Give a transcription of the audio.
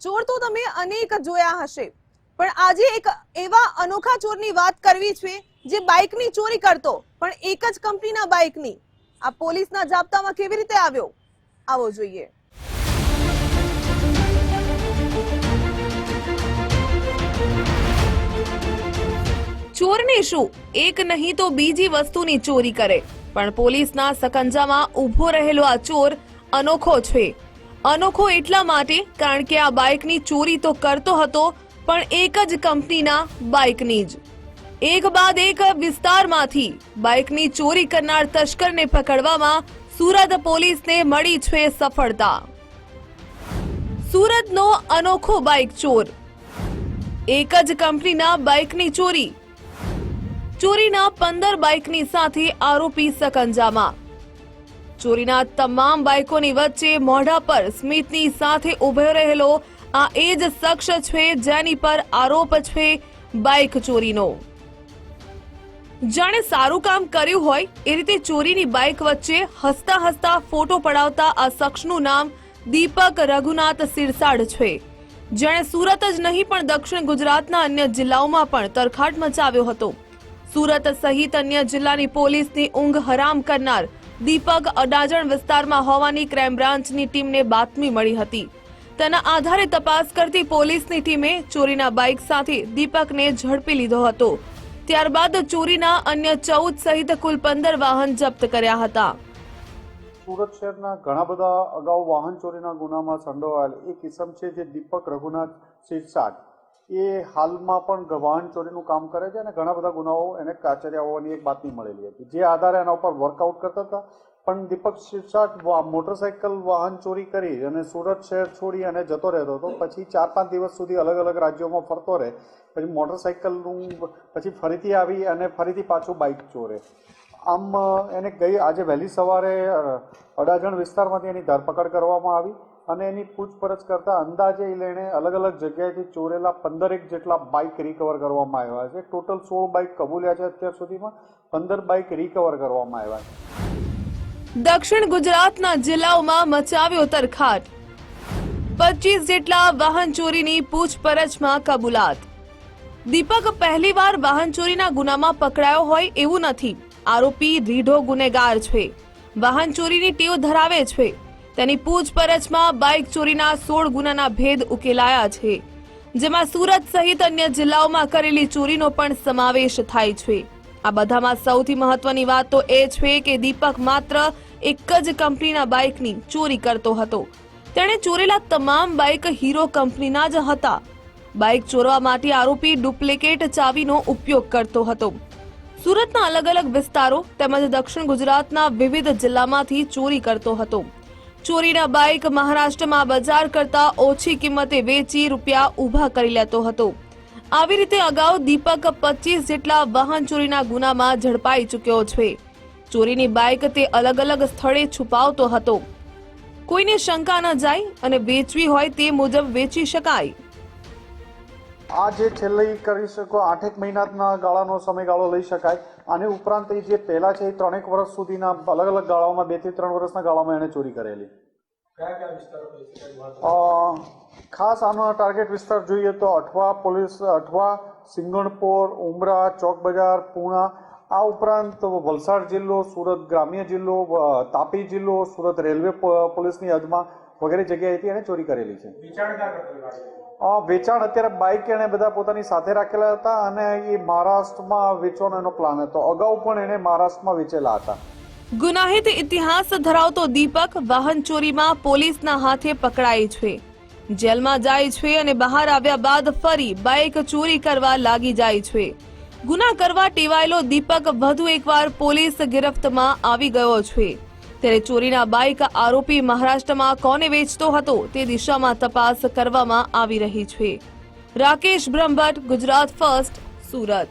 ચોર તો તમે અનેક જોયા હશે. પણ આજે એક એવા અનોખા ચોરની વાત કરવી છે, જે બાઇકની ચોરી કરતો, પણ એક જ કંપનીના બાઇકની. આ પોલીસના જાપ્તામાં કેવી રીતે આવ્યો? આવો જોઈએ. ચોરને શું? એક નહીં તો બીજી વસ્તુની ચોરી કરે. પણ પોલીસના સકંજામાં ઊભો રહેલો આ ચોર અનોખો છે. અનોખો એટલા માટે કારણ કે આ બાઇકની ચોરી તો કરતો હતો, પણ એક જ કંપનીના બાઇકની જ. એક બાદ એક વિસ્તારમાંથી બાઇકની ચોરી કરનાર તસ્કરને પકડવામાં સુરત પોલીસને મળી છે સફળતા. સુરતનો અનોખો બાઇક ચોર. એક જ કંપનીના બાઇકની ચોરી. ચોરીના પંદર બાઇકની સાથે આરોપી સકંજામાં. ચોરીના તમામ બાઇકોની વચ્ચે મોઢા પર સ્મિતની સાથે ઊભો રહેલો આ એ જ શખ્સ છે જેની પર આરોપ છે બાઇક ચોરીનો. જાણે સારું કામ કર્યું હોય એ રીતે ચોરીની બાઇક વચ્ચે હસતા હસતા ફોટો પડાવતા આ શખ્સનું નામ દીપક રઘુનાથ સિરસાડ છે. જેણે સુરત જ નહીં પણ દક્ષિણ ગુજરાતના અન્ય જિલ્લાઓમાં પણ તરખાટ મચાવ્યો હતો. સુરત સહિત અન્ય જિલ્લાની પોલીસની ઊંઘ હરામ કરનાર દીપક અડાજણ વિસ્તારમાં હોવાની ક્રાઇમ બ્રાન્ચની ટીમને બાતમી મળી હતી. તેના આધારે તપાસ કરતી પોલીસની ટીમે ચોરીના બાઇક સાથે દીપકને ઝડપી લીધો હતો. ત્યારબાદ ચોરીના અન્ય ચૌદ સહિત કુલ પંદર વાહન જપ્ત કર્યા હતા. સુરત શહેરના ઘણા બધા અગાઉ વાહન ચોરીના ગુનામાં સંડોવાયેલ એક કિસમ છે જે દીપક રઘુનાથ શિરસાટ એ હાલમાં પણ વાહન ચોરીનું કામ કરે છે અને ઘણા બધા ગુનાઓ એને કાચર્યા હોવાની એક બાતમી મળેલી હતી. જે આધારે એના ઉપર વર્કઆઉટ કરતા હતા. પણ દીપક શિરસાટ મોટરસાયકલ વાહન ચોરી કરી અને સુરત શહેર છોડી અને જતો રહેતો હતો. પછી ચાર પાંચ દિવસ સુધી અલગ અલગ રાજ્યોમાં ફરતો રહે. પછી મોટરસાયકલનું પછી ફરીથી આવી અને ફરીથી પાછું બાઇક ચોરે. આમ, એને ગઈ આજે વહેલી સવારે અડાજણ વિસ્તારમાંથી એની ધરપકડ કરવામાં આવી. અને એની પૂછપરછ કરતા અંદાજે એ લઈને અલગ અલગ જગ્યાએથી ચોરેલા પંદરેક જેટલા બાઇક રિકવર કરવામાં આવ્યા છે. ટોટલ સોળ બાઇક કબૂલ્યા છે અત્યાર સુધીમાં. પંદર બાઇક રિકવર કરવામાં આવ્યા છે. દક્ષિણ ગુજરાતના જિલ્લાઓમાં મચાવ્યો તરખાટ. પચીસ જેટલા વાહન ચોરીની પૂછપરછમાં કબૂલાત. દીપક પહેલીવાર વાહન ચોરીના ગુનામાં પકડાયો હોય એવું નથી. આરોપી રીઢો ગુનેગાર છે. વાહન ચોરીની ટેવ ધરાવે છે. તેની પૂછપરછમાં બાઇક ચોરીના સોળ ગુનાના ભેદ ઉકેલાયા છે, જેમાં સુરત સહિત અન્ય જિલ્લાઓમાં કરેલી ચોરીનો પણ સમાવેશ થાય છે. આ બધામાં સૌથી મહત્વની વાત તો એ છે કે દીપક માત્ર એક જ કંપનીના બાઇકની ચોરી કરતો હતો. તેણે ચોરેલા તમામ બાઇક હીરો કંપનીના જ હતા. બાઇક ચોરવા માટે આરોપી ડુપ્લિકેટ ચાવીનો ઉપયોગ કરતો હતો. સુરતના અલગ અલગ વિસ્તારો તેમજ દક્ષિણ ગુજરાતના વિવિધ જિલ્લામાંથી ચોરી કરતો હતો. ચોરીના બાઇક મહારાષ્ટ્રમાં બજાર કરતા ઓછી કિંમતે વેચી રૂપિયા ઊભા કરી લેતો હતો. આવી રીતે અગાઉ દીપક પચીસ જેટલા વાહન ચોરીના ગુનામાં ઝડપાઈ ચૂક્યો છે. ચોરીની બાઇક તે અલગ અલગ સ્થળે છુપાવતો હતો. કોઈને શંકા ન જાય અને વેચવી હોય તે મુજબ વેચી શકાય. આ જે છેલ્લી કરી શકો આઠેક મહિનાના ગાળાનો સમયગાળો લઈ શકાય. આની ઉપરાંત એ જે પહેલાં છે એ ત્રણેક વર્ષ સુધીના અલગ અલગ ગાળાઓમાં બેથી ત્રણ વર્ષના ગાળામાં એણે ચોરી કરેલી. ખાસ આનો ટાર્ગેટ વિસ્તાર જોઈએ તો અઠવા પોલીસ અઠવા સિંગણપોર ઉમરા ચોક બજાર પૂણા આ ઉપરાંત વલસાડ જિલ્લો સુરત ગ્રામ્ય જિલ્લો તાપી જિલ્લો સુરત રેલવે પોલીસની હદમાં વગેરે જગ્યાએથી એણે ચોરી કરેલી છે. વેચાણ અત્યારે બાઇક એણે બધા પોતાની સાથે રાખેલા હતા અને એ મહારાષ્ટ્રમાં વેચવાનો એનો પ્લાન હતો. અગાઉ પણ એણે મહારાષ્ટ્રમાં વેચેલા હતા. ગુનાહિત ઇતિહાસ ધરાવતો દીપક વાહન ચોરીમાં પોલીસના હાથે પકડાય છે. જેલમાં જાય છે અને બહાર આવ્યા બાદ ફરી બાઇક ચોરી કરવા લાગી જાય છે. ગુના કરવા ટેવાયેલો દીપક વધુ એકવાર પોલીસ ગિરફ્તમાં આવી ગયો છે. ત્યારે ચોરીના બાઇક આરોપી મહારાષ્ટ્રમાં કોને વેચતો હતો તે દિશામાં તપાસ કરવામાં આવી રહી છે. રાકેશ બ્રહ્મભટ્ટ, ગુજરાત ફર્સ્ટ સુરત.